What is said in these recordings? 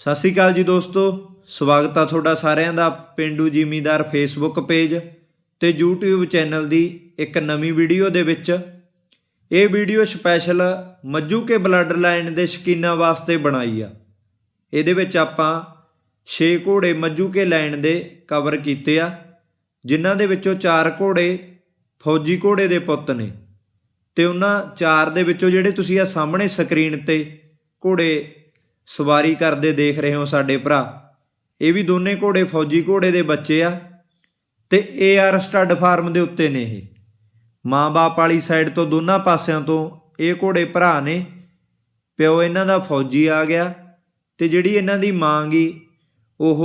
ਸਤਿ ਸ਼੍ਰੀ ਅਕਾਲ ਜੀ ਦੋਸਤੋ, ਸਵਾਗਤ ਆ ਤੁਹਾਡਾ ਸਾਰਿਆਂ ਦਾ ਪਿੰਡੂ ਜ਼ਿਮੀਦਾਰ ਫੇਸਬੁੱਕ ਪੇਜ ਤੇ YouTube ਚੈਨਲ ਦੀ ਇੱਕ ਨਵੀਂ ਵੀਡੀਓ ਦੇ ਵਿੱਚ। ਇਹ video special Majjuke blood line ਦੇ ਸ਼ਕੀਨਾਂ ਵਾਸਤੇ ਬਣਾਈ ਆ। ਇਹਦੇ ਵਿੱਚ ਆਪਾਂ 6 ਘੋੜੇ ਮੱਜੂਕੇ ਲਾਈਨ ਦੇ ਕਵਰ ਕੀਤੇ ਆ, ਜਿਨ੍ਹਾਂ ਦੇ ਵਿੱਚੋਂ 4 ਘੋੜੇ ਫੌਜੀ ਘੋੜੇ ਦੇ ਪੁੱਤ ਨੇ। ਤੇ ਉਹਨਾਂ ਚਾਰ ਦੇ ਵਿੱਚੋਂ ਜਿਹੜੇ ਤੁਸੀਂ ਆ ਸਾਹਮਣੇ ਸਕਰੀਨ ਤੇ ਘੋੜੇ ਸਵਾਰੀ ਕਰਦੇ ਦੇਖ ਰਹੇ ਹੋ ਸਾਡੇ ਭਰਾ। ਇਹ ਵੀ ਦੋਨੇ ਘੋੜੇ ਫੌਜੀ ਘੋੜੇ ਦੇ ਬੱਚੇ ਆ ਤੇ ਆਰ ਸਟੱਡ ਫਾਰਮ ਦੇ ਉੱਤੇ ਨੇ ਇਹ। ਮਾਂ-ਬਾਪ ਵਾਲੀ ਸਾਈਡ ਤੋਂ ਦੋਨਾਂ ਪਾਸਿਆਂ ਤੋਂ ਇਹ ਘੋੜੇ ਭਰਾ ਨੇ। ਪਿਓ ਇਹਨਾਂ ਦਾ ਫੌਜੀ ਆ ਗਿਆ ਤੇ ਜਿਹੜੀ ਇਹਨਾਂ ਦੀ ਮਾਂ ਗਈ ਉਹ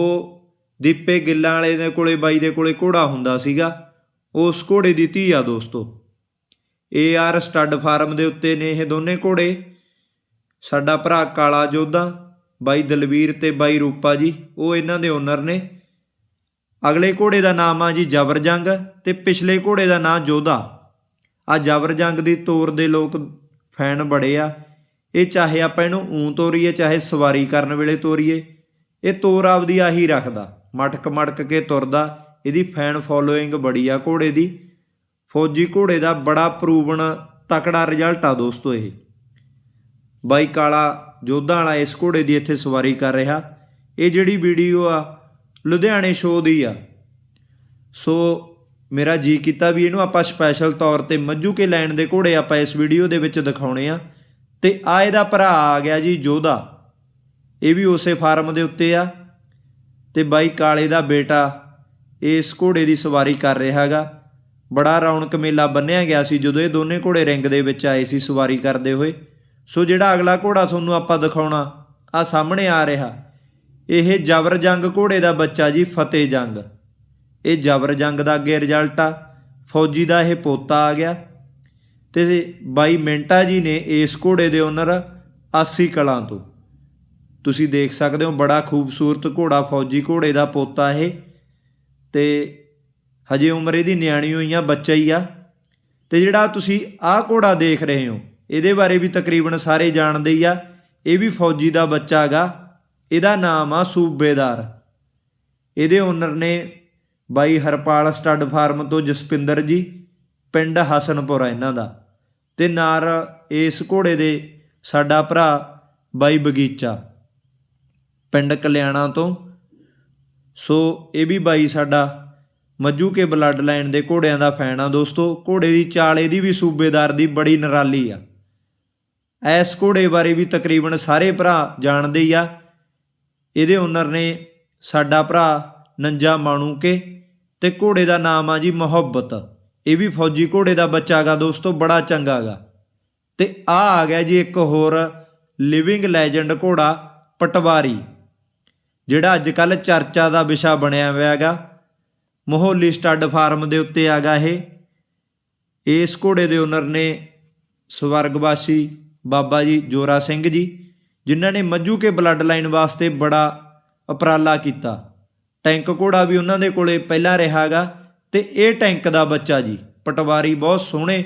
ਦੀਪੇ ਗਿੱਲਾਂ ਵਾਲੇ ਦੇ ਕੋਲੇ, ਬਾਈ ਦੇ ਕੋਲੇ ਘੋੜਾ ਹੁੰਦਾ ਸੀਗਾ। ਉਸ ਘੋੜੇ ਦੀ ਧੀ ਆ ਦੋਸਤੋ। ਏ ਆਰ ਸਟੱਡ ਫਾਰਮ ਦੇ ਉੱਤੇ ਨੇ ਇਹ ਦੋਨੇ ਘੋੜੇ। ਸਾਡਾ ਭਰਾ ਕਾਲਾ ਜੋਧਾ, ਬਾਈ ਦਲਵੀਰ ਤੇ ਬਾਈ ਰੂਪਾ ਜੀ, ਉਹ ਇਹਨਾਂ ਦੇ ਓਨਰ ਨੇ। ਅਗਲੇ ਘੋੜੇ ਦਾ ਨਾਮ ਆ ਜੀ ਜਬਰਜੰਗ ਤੇ ਪਿਛਲੇ ਘੋੜੇ ਦਾ ਨਾਮ ਜੋਧਾ। ਆ ਜਬਰਜੰਗ ਦੀ ਤੋਰ ਦੇ ਲੋਕ ਫੈਨ ਬੜੇ ਆ। ਇਹ ਚਾਹੇ ਆਪਾਂ ਇਹਨੂੰ ਊਂ ਤੋਰੀਏ, ਚਾਹੇ ਸਵਾਰੀ ਕਰਨ ਵੇਲੇ ਤੋਰੀਏ, ਇਹ ਤੋਰ ਆਪਦੀ ਆਹੀ ਰੱਖਦਾ। ਮਟਕ ਮਟਕ ਕੇ ਤੁਰਦਾ, ਇਹਦੀ ਫੈਨ ਫੋਲੋਇੰਗ ਬੜੀ ਆ ਘੋੜੇ ਦੀ। ਫੌਜੀ ਘੋੜੇ ਦਾ ਬੜਾ ਪ੍ਰੂਵਨ ਤਕੜਾ ਰਿਜ਼ਲਟ ਆ ਦੋਸਤੋ ਇਹ। ਬਾਈ ਕਾਲਾ ਜੋਧਾ ਵਾਲਾ ਇਸ ਘੋੜੇ ਦੀ ਇੱਥੇ ਸਵਾਰੀ ਕਰ ਰਿਹਾ। ਇਹ ਜਿਹੜੀ ਵੀਡੀਓ ਆ, ਲੁਧਿਆਣੇ ਸ਼ੋਅ ਦੀ ਆ। ਸੋ ਮੇਰਾ ਜੀ ਕੀਤਾ ਵੀ ਇਹਨੂੰ ਆਪਾਂ ਸਪੈਸ਼ਲ ਤੌਰ ਤੇ ਮੱਝੂ ਕੇ ਲੈਣ ਦੇ ਘੋੜੇ ਆਪਾਂ ਇਸ ਵੀਡੀਓ ਦੇ ਵਿੱਚ ਦਿਖਾਉਣੇ ਆ। ਤੇ ਆ ਇਹਦਾ ਭਰਾ ਆ ਗਿਆ ਜੀ ਜੋਧਾ। ਇਹ ਵੀ ਉਸੇ ਫਾਰਮ ਦੇ ਉੱਤੇ ਆ। ਤੇ ਬਾਈ ਕਾਲੇ ਦਾ ਬੇਟਾ ਇਸ ਘੋੜੇ ਦੀ ਸਵਾਰੀ ਕਰ ਰਿਹਾ ਹੈਗਾ। ਬੜਾ ਰੌਣਕ ਮੇਲਾ ਬੰਨਿਆ ਗਿਆ ਸੀ ਜਦੋਂ ਇਹ ਦੋਨੇ ਘੋੜੇ ਰਿੰਗ ਦੇ ਵਿੱਚ ਆਏ ਸੀ ਸਵਾਰੀ ਕਰਦੇ ਹੋਏ। ਸੋ ਜਿਹੜਾ ਅਗਲਾ ਘੋੜਾ ਤੁਹਾਨੂੰ ਆਪਾਂ ਦਿਖਾਉਣਾ ਆ ਸਾਹਮਣੇ ਆ ਰਿਹਾ। ਇਹ ਜਬਰ ਜੰਗ ਘੋੜੇ ਦਾ ਬੱਚਾ ਜੀ, ਫਤਿਹ ਜੰਗ। ਇਹ ਜਬਰ ਜੰਗ ਦਾ ਅੱਗੇ ਰਿਜ਼ਲਟ ਆ। ਫੌਜੀ ਦਾ ਇਹ ਪੋਤਾ ਆ ਗਿਆ। ਤੇ ਬਾਈ ਮਿੰਟਾ ਜੀ ਨੇ ਇਸ ਘੋੜੇ ਦੇ ਓਨਰ 80 ਕਲਾਂ ਤੋਂ। ਤੁਸੀਂ ਦੇਖ ਸਕਦੇ ਹੋ ਬੜਾ ਖੂਬਸੂਰਤ ਘੋੜਾ, ਫੌਜੀ ਘੋੜੇ ਦਾ ਪੋਤਾ ਇਹ। ਤੇ ਹਜੇ ਉਮਰ ਇਹਦੀ ਨਿਆਣੀ ਹੋਈ ਆ, ਬੱਚਾ ਹੀ ਆ। ਤੇ ਜਿਹੜਾ ਤੁਸੀਂ ਆਹ ਘੋੜਾ ਦੇਖ ਰਹੇ ਹੋ ਇਹਦੇ ਬਾਰੇ ਵੀ ਤਕਰੀਬਨ ਸਾਰੇ ਜਾਣਦੇ ਹੀ ਆ। ਇਹ ਵੀ ਫੌਜੀ ਦਾ ਬੱਚਾ ਹੈਗਾ। ਇਹਦਾ ਨਾਮ ਆ ਸੂਬੇਦਾਰ। ਇਹਦੇ ਓਨਰ ਨੇ ਬਾਈ ਹਰਪਾਲ ਸਟੱਡ ਫਾਰਮ ਤੋਂ ਜਸਪਿੰਦਰ ਜੀ, ਪਿੰਡ ਹਸਨਪੁਰ ਆ ਇਹਨਾਂ ਦਾ। ਤੇ ਨਾਲ ਇਸ ਘੋੜੇ ਦੇ ਸਾਡਾ ਭਰਾ ਬਾਈ ਬਗੀਚਾ, ਪਿੰਡ ਕਲਿਆਣਾ ਤੋਂ। ਸੋ ਇਹ ਵੀ ਬਾਈ ਸਾਡਾ ਮੱਜੂ ਕੇ ਬਲੱਡ ਲਾਈਨ ਦੇ ਘੋੜਿਆਂ ਦਾ ਫੈਨ ਆ ਦੋਸਤੋ। ਘੋੜੇ ਦੀ ਚਾਲ ਇਹਦੀ ਵੀ ਸੂਬੇਦਾਰ ਦੀ ਬੜੀ ਨਰਾਲੀ ਆ। ਐਸ ਘੋੜੇ ਬਾਰੇ ਵੀ ਤਕਰੀਬਨ ਸਾਰੇ ਭਰਾ ਜਾਣਦੇ ਹੀ ਆ। ਇਹਦੇ ਓਨਰ ਨੇ ਸਾਡਾ ਭਰਾ ਨੰਜਾ ਮਾਣੂਕੇ ਤੇ ਘੋੜੇ ਦਾ ਨਾਮ ਆ ਜੀ ਮੁਹੱਬਤ। ਇਹ ਵੀ ਫੌਜੀ ਘੋੜੇ ਦਾ ਬੱਚਾ ਗਾ ਦੋਸਤੋ, ਬੜਾ ਚੰਗਾ ਗਾ। ਤੇ ਆ ਆ ਗਿਆ ਜੀ ਇੱਕ ਹੋਰ ਲਿਵਿੰਗ ਲੈਜੈਂਡ ਘੋੜਾ, ਪਟਵਾਰੀ, ਜਿਹੜਾ ਅੱਜ ਕੱਲ ਚਰਚਾ ਦਾ ਵਿਸ਼ਾ ਬਣਿਆ ਹੋਇਆ ਹੈਗਾ ਮੋਹਲੀ ਸਟੱਡ ਫਾਰਮ ਦੇ ਉੱਤੇ ਆਗਾ ਇਹ। ਇਸ ਘੋੜੇ ਦੇ ਓਨਰ ਨੇ ਸਵਰਗਵਾਸੀ ਬਾਬਾ ਜੀ ਜੋਰਾ ਸਿੰਘ ਜੀ, ਜਿਨ੍ਹਾਂ ਨੇ ਮੱਜੂ ਕੇ ਬਲੱਡ ਲਾਈਨ ਵਾਸਤੇ ਬੜਾ ਉਪਰਾਲਾ ਕੀਤਾ। ਟੈਂਕ ਘੋੜਾ ਵੀ ਉਹਨਾਂ ਦੇ ਕੋਲੇ ਪਹਿਲਾਂ ਰਿਹਾਗਾ ਤੇ ਇਹ ਟੈਂਕ ਦਾ ਬੱਚਾ ਜੀ। ਪਟਵਾਰੀ ਬਹੁਤ ਸੋਹਣੇ,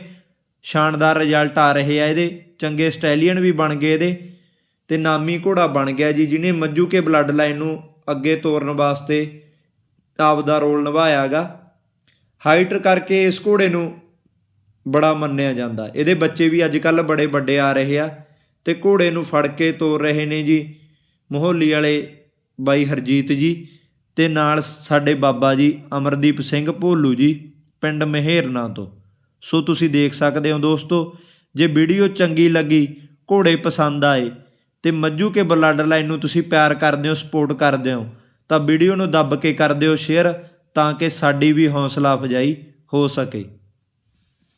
ਸ਼ਾਨਦਾਰ ਰਿਜ਼ਲਟ ਆ ਰਹੇ ਆ ਇਹਦੇ। ਚੰਗੇ ਸਟੈਲੀਅਨ ਵੀ ਬਣ ਗਏ ਇਹਦੇ ਤੇ ਨਾਮੀ ਘੋੜਾ ਬਣ ਗਿਆ ਜੀ, ਜਿਹਨੇ ਮੱਜੂ ਕੇ ਬਲੱਡ ਲਾਈਨ ਨੂੰ ਅੱਗੇ ਤੋਰਨ ਵਾਸਤੇ ਆਪਦਾ ਰੋਲ ਨਿਭਾਇਆਗਾ। ਹਾਈਟ ਕਰਕੇ ਇਸ ਘੋੜੇ ਨੂੰ ਬੜਾ ਮੰਨਿਆ ਜਾਂਦਾ। ਇਹਦੇ ਬੱਚੇ ਵੀ ਅੱਜ ਕੱਲ ਬੜੇ ਵੱਡੇ ਆ ਰਹੇ ਆ ਤੇ ਘੋੜੇ ਨੂੰ ਫੜ ਕੇ ਤੋਰ ਰਹੇ ਨੇ ਜੀ। ਮੋਹਲੀ ਵਾਲੇ ਬਾਈ ਹਰਜੀਤ ਜੀ ਤੇ ਨਾਲ ਸਾਡੇ ਬਾਬਾ ਜੀ ਅਮਰਦੀਪ ਸਿੰਘ ਭੋਲੂ ਜੀ ਪਿੰਡ ਮਹਿਰਨਾ ਤੋਂ। ਸੋ ਤੁਸੀਂ ਦੇਖ ਸਕਦੇ ਹੋ ਦੋਸਤੋ, ਜੇ ਵੀਡੀਓ ਚੰਗੀ ਲੱਗੀ, ਘੋੜੇ ਪਸੰਦ ਆਏ ਤੇ ਮੱਜੂ ਕੇ ਬਲੱਡ ਲਾਈਨ ਨੂੰ ਤੁਸੀਂ ਪਿਆਰ ਕਰਦੇ ਹੋ, ਸਪੋਰਟ ਕਰਦੇ ਹੋ, ਤਾਂ ਵੀਡੀਓ ਨੂੰ ਦੱਬ ਕੇ ਕਰ ਦਿਓ ਸ਼ੇਅਰ ਤਾਂ ਕਿ ਸਾਡੀ ਵੀ ਹੌਸਲਾ ਅਫਜਾਈ ਹੋ ਸਕੇ।